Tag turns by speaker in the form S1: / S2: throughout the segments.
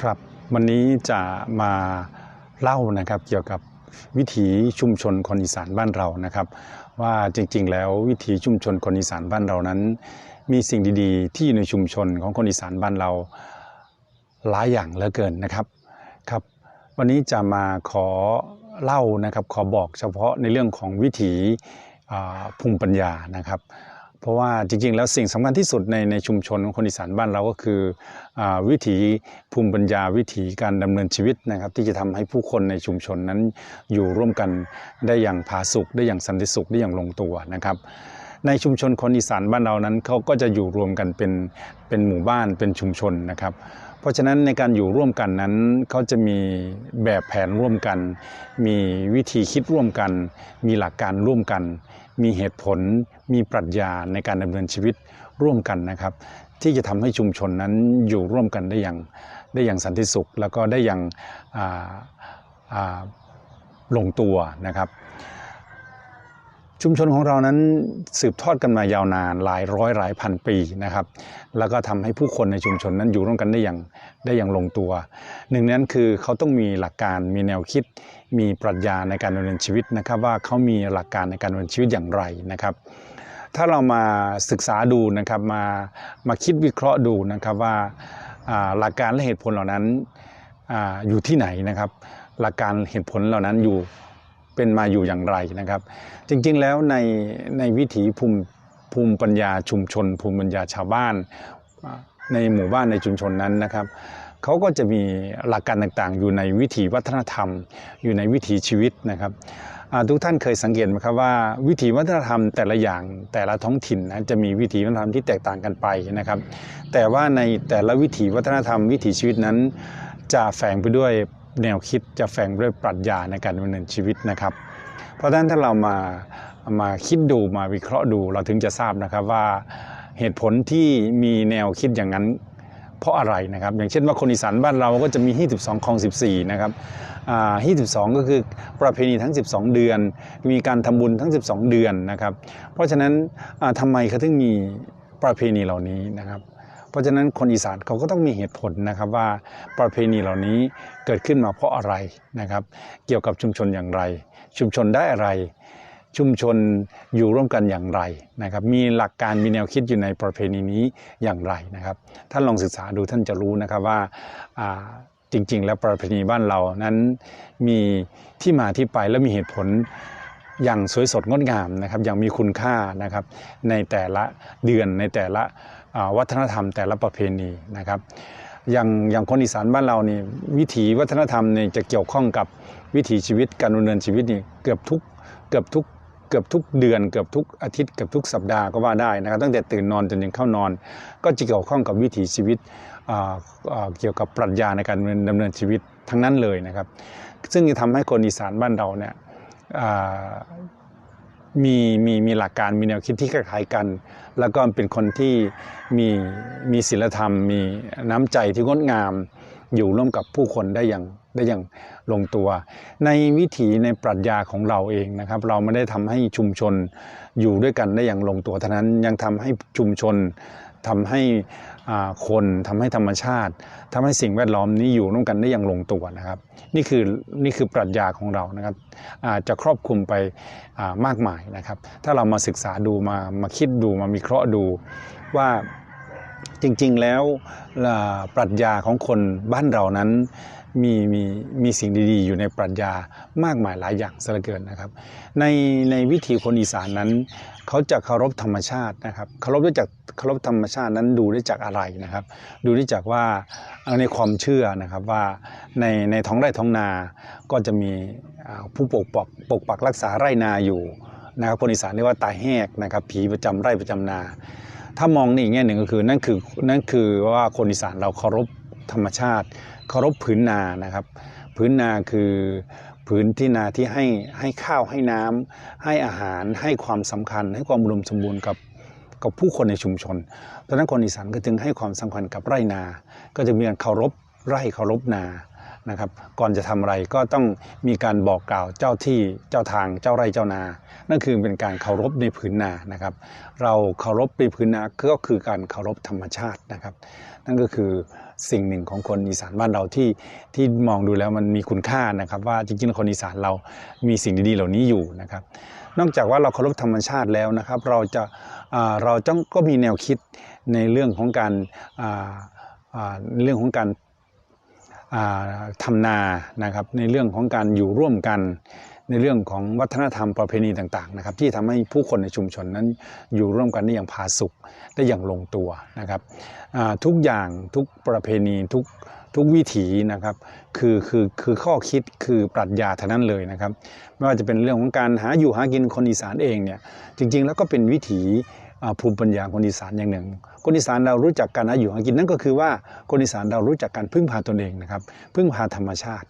S1: ครับวันนี้จะมาเล่านะครับเกี่ยวกับวิถีชุมชนคนอีสานบ้านเรานะครับ ว่าจริงๆ แล้ววิถีชุมชนคนอีสานบ้านเรานั้น มีสิ่งดีๆ ที่อยู่ในชุมชนของคนอีสานบ้านเราหลายอย่างเหลือเกินนะครับครับ วันนี้จะมาขอเล่านะครับขอบอกเฉพาะในเรื่องของวิถีอ่าภูมิปัญญานะครับ เพราะว่าจริงๆ แล้วสิ่งสำคัญที่สุดในในชุมชนของคนอีสานบ้านเราก็คืออวิถีภูมิปัญญาวิถีการดำเนินชีวิตนะครับ ที่จะทำให้ผู้คนในชุมชนนั้นอยู่ร่วมกันได้อย่างผาสุกได้อย่างสันติสุขได้อย่างลงตัวนะครับในชุมชนคนอีสานบ้านเรานั้นเขาก็จะอยู่รวมกันเป็นเป็นหมู่บ้านเป็นชุมชนนะครับ เพราะฉะนั้นในการอยู่ร่วมกันนั้นเขาจะมีแบบแผนร่วมกัน มีวิธีคิดร่วมกัน มีหลักการร่วมกัน มีเหตุผล มีปรัชญาในการดำเนินชีวิตร่วมกันนะครับ ที่จะทำให้ชุมชนนั้นอยู่ร่วมกันได้อย่างได้อย่างสันติสุข แล้วก็ได้อย่างลงตัวนะครับ ชุมชนของเรานั้นสืบทอดกันมายาวนานหลายร้อยหลายพันปีนะครับ แล้วก็ทำให้ผู้คนในชุมชนนั้นอยู่ร่วมกันได้อย่างได้อย่างลงตัว หนึ่งนั้นคือเขาต้องมีหลักการมีแนวคิด มีปรัชญาในการดำเนินชีวิตนะครับ ว่าเขามีหลักการในการดำเนินชีวิตอย่างไรนะครับ ถ้าเรามาศึกษาดูนะครับมามาคิดวิเคราะห์ดูนะครับว่าหลักการและเหตุผลเหล่านั้นออยู่ที่ไหนนะครับ หลักการเหตุผลเหล่านั้นอยู่ เป็นมาอยู่อย่างไรนะครับ จริงๆแล้วในในวิถีภูมิภูมิปัญญาชุมชน ภูมิปัญญาชาวบ้าน ในหมู่บ้านในชุมชนนั้นนะครับเขาก็จะมีหลักการต่างๆ อยู่ในวิถีวัฒนธรรม อยู่ในวิถีชีวิตนะครับทุกท่านเคยสังเกตไหมครับว่าวิถีวัฒนธรรมแต่ละอย่างแต่ละท้องถิ่นนะจะมีวิถีวัฒนธรรมที่แตกต่างกันไปนะครับ แต่ว่าในแต่ละวิถีวัฒนธรรมวิถีชีวิตนั้น จะแฝงไปด้วย แนวคิดจะแฝงด้วยปรัชญาในการดำเนินชีวิตนะครับ เพราะฉะนั้นถ้าเรามามาคิดดูมาวิเคราะห์ดูเราถึงจะทราบนะครับว่าเหตุผลที่มีแนวคิดอย่างนั้นเพราะอะไรนะครับ อย่างเช่นว่าคนอีสานบ้านเราก็จะมี 22คลอง 14 นะครับอ่า22 ก็คือประเพณีทั้ง 12 เดือน มีการทำบุญทั้ง 12 เดือนนะครับ เพราะฉะนั้นอ่าทำไมเขาถึงมีประเพณีเหล่านี้นะครับ เพราะฉะนั้นคนอีสานเขาก็ต้องมีเหตุผลนะครับว่าประเพณีเหล่านี้เกิดขึ้นมาเพราะอะไรนะครับ เกี่ยวกับชุมชนอย่างไร ชุมชนได้อะไร ชุมชนอยู่ร่วมกันอย่างไรนะครับ มีหลักการมีแนวคิดอยู่ในประเพณีนี้อย่างไรนะครับ ท่านลองศึกษาดูท่านจะรู้นะครับว่าจริง ๆ แล้วประเพณีบ้านเรานั้นมีที่มาที่ไปและมีเหตุผลอย่างสวยสดงดงามนะครับอย่างมีคุณค่านะครับในแต่ละเดือนในแต่ละ วัฒนธรรมแต่ละประเพณีนะครับอย่างอย่างคนอีสานบ้านเรานี่วิถีวัฒนธรรมเนี่ยจะเกี่ยวข้องกับวิถีชีวิตการดำเนินชีวิตนี่เกือบทุกเกือบทุกเกือบทุกเดือนเกือบทุกอาทิตย์เกือบทุกสัปดาห์ก็ว่าได้นะครับตั้งแต่ตื่นนอนจนถึงเข้านอน ก็จะเกี่ยวข้องกับวิถีชีวิตเกี่ยวกับปรัชญาในการดำเนินดำเนินชีวิตทั้งนั้นเลยนะครับ ซึ่งจะทำให้คนอีสานบ้านเราเนี่ย มีมีมีหลักการมีแนวคิดที่คล้ายกัน แล้วก็เป็นคนที่มีมีศีลธรรม มีน้ำใจที่งดงาม อยู่ร่วมกับผู้คนได้อย่างได้อย่างลงตัว ในวิถีในปรัชญาของเราเองนะครับ เราไม่ได้ทำให้ชุมชนอยู่ด้วยกันได้อย่างลงตัวเท่านั้นยังทำให้ชุมชน ทำให้คนทำให้ธรรมชาติทำให้สิ่งแวดล้อมนี้อยู่ร่วมกันได้อย่างลงตัวนะครับ นี่คือนี่คือปรัชญาของเรานะครับจะครอบคลุมไปมากมายนะครับ ถ้าเรามาศึกษาดูมามาคิดดูมาวิเคราะห์ดูว่าจริงๆแล้วปรัชญาของคนบ้านเรานั้น มีมีมีสิ่งดีๆ อยู่ในปรัชญามากมายหลายอย่างซะเหลือเกินนะครับ ในในวิถีคนอีสานนั้น เขาจะเคารพธรรมชาตินะครับเคารพด้วยจากเคารพธรรมชาตินั้นดูได้จากอะไรนะครับ ดูได้จากว่าในความเชื่อนะครับว่าในในท้องไร่ท้องนาก็จะมีผู้ปกปักปกปักรักษาไร่นาอยู่นะครับคนอีสานเรียกว่าตาแหกนะครับผีประจำไร่ประจำนา ถ้ามองในอีกแง่หนึ่งก็คือนั่นคือนั่นคือว่าคนอีสานเราเคารพธรรมชาติ เคารพผืนนานะครับ พื้นนาคือพื้นที่นาที่ให้ให้ข้าวให้น้ำให้อาหารให้ความสำคัญ ให้ความอุดมสมบูรณ์กับกับผู้คนในชุมชน เพราะนั้นคนอีสานก็จึงให้ความสำคัญกับไร่นา ก็จะมีการเคารพไร่เคารพนา นะครับ ก่อนจะทำอะไรก็ต้องมีการบอกกล่าวเจ้าที่เจ้าทางเจ้าไร่เจ้านา นั่นคือเป็นการเคารพในผืนนานะครับ เราเคารพในผืนนาก็คือการเคารพธรรมชาตินะครับ นั่นก็คือสิ่งหนึ่งของคนอีสานบ้านเราที่ที่มองดูแล้วมันมีคุณค่านะครับ ว่าจริงๆคนอีสานเรามีสิ่งดีๆเหล่านี้อยู่นะครับ นอกจากว่าเราเคารพธรรมชาติแล้วนะครับ เราจะเราต้องก็มีแนวคิดในเรื่องของการเรื่องของการ ทำนานะครับในเรื่องของการอยู่ร่วมกันในเรื่องของวัฒนธรรมประเพณีต่างๆนะครับที่ทำให้ผู้คนในชุมชนนั้นอยู่ร่วมกันได้อย่างผาสุกได้อย่างลงตัวนะครับทุกอย่างทุกประเพณีทุกทุกวิถีนะครับคือคือคือข้อคิดคือปรัชญาทั้งนั้นเลยนะครับ ไม่ว่าจะเป็นเรื่องของการหาอยู่หากินคนอีสานเองเนี่ยจริงๆ แล้วก็เป็นวิถี ภูมิปัญญาคนอีสานอย่างหนึ่ง คนอีสานเรารู้จักการหาอยู่หากินนั่นก็คือว่าคนอีสานเรารู้จักการพึ่งพาตนเองนะครับ พึ่งพาธรรมชาติ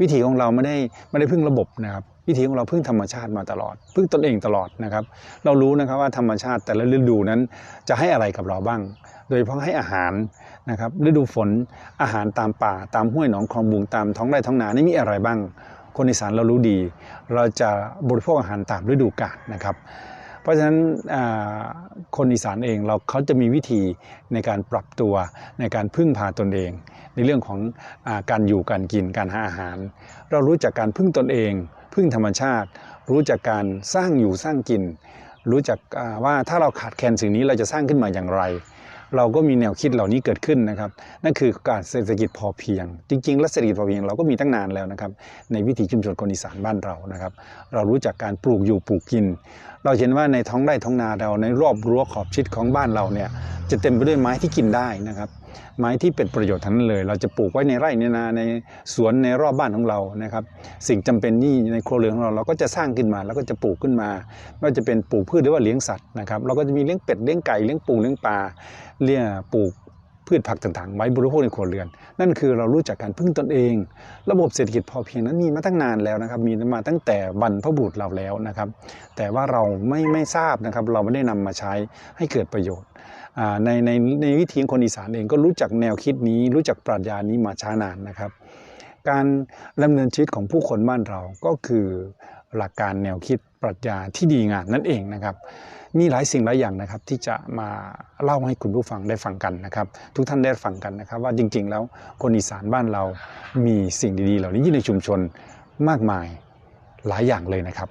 S1: วิถีของเราไม่ได้ไม่ได้พึ่งระบบนะครับ วิถีของเราพึ่งธรรมชาติมาตลอด พึ่งตนเองตลอดนะครับ เรารู้นะครับว่าธรรมชาติแต่ละฤดูนั้นจะให้อะไรกับเราบ้าง โดยเฉพาะให้อาหารนะครับฤดูฝนอาหารตามป่าตามห้วยหนองคลองบุงตามท้องไร่ท้องนานี่มีอะไรบ้าง คนอีสานเรารู้ดี เราจะบริโภคอาหารตามฤดูกาลนะครับ ราะฉะนั้นคนอีสานเองเราเขาจะมีวิธีในการปรับตัวในการพึ่งพาตนเอง ในเรื่องของอการอยู่การกินการหาอาหาร เรารู้จักการพึ่งตนเอง พึ่งธรรมชาติ รู้จักการสร้างอยู่สร้างกิน รู้จักว่าถ้าเราขาดแคลนสิ่งนี้เราจะสร้างขึ้นมาอย่างไรเราก็มีแนวคิดเหล่านี้เกิดขึ้นนะครับ นั่นคือการเศรษฐกิจพอเพียง จริงๆและเศรษฐกิจพอเพียงเราก็มีตั้งนานแล้วนะครับ ในวิถีชุมชนคนอีสานบ้านเรานะครับ เรารู้จักการปลูกอยู่ปลูกกินเราเห็นว่าในท้องไร่ท้องนาเราในรอบรั้วขอบชิดของบ้านเราเนี่ยจะเต็มไปด้วยไม้ที่กินได้นะครับไม้ที่เป็นประโยชน์ทั้งนั้นเลย เราจะปลูกไว้ในไร่ในนาในสวนในรอบบ้านของเรานะครับ สิ่งจำเป็นนี่ในครัวเรือนของเราเราก็จะสร้างขึ้นมาแล้วก็จะปลูกขึ้นมาไม่ว่าจะเป็นปลูกพืชหรือว่าเลี้ยงสัตว์นะครับ เราก็จะมีเลี้ยงเป็ดเลี้ยงไก่เลี้ยงปูเลี้ยงปลาเลี้ยงปลูก พืชผักต่างๆ ไว้บริโภคในครัวเรือน นั่นคือเรารู้จักการพึ่งตนเอง ระบบเศรษฐกิจพอเพียงนั้นมีมาตั้งนานแล้วนะครับ มีมาตั้งแต่บรรพบุรุษเราแล้วนะครับ แต่ว่าเราไม่ไม่ทราบนะครับ เราไม่ได้นำมาใช้ให้เกิดประโยชน์ในในในวิถีของคนอีสานเองก็รู้จักแนวคิดนี้ รู้จักปรัชญานี้มาช้านานนะครับ การดำเนินชีวิตของผู้คนบ้านเราก็คือหลักการแนวคิด ปรัชญาที่ดีงามนั่นเองนะครับ มีหลายสิ่งหลายอย่างนะครับ ที่จะมาเล่าให้คุณผู้ฟังได้ฟังกันนะครับ ทุกท่านได้ฟังกันนะครับ ว่าจริง ๆ แล้วคนอีสานบ้านเรามีสิ่งดีๆ เหล่านี้อยู่ในชุมชนมากมายหลายอย่างเลยนะครับ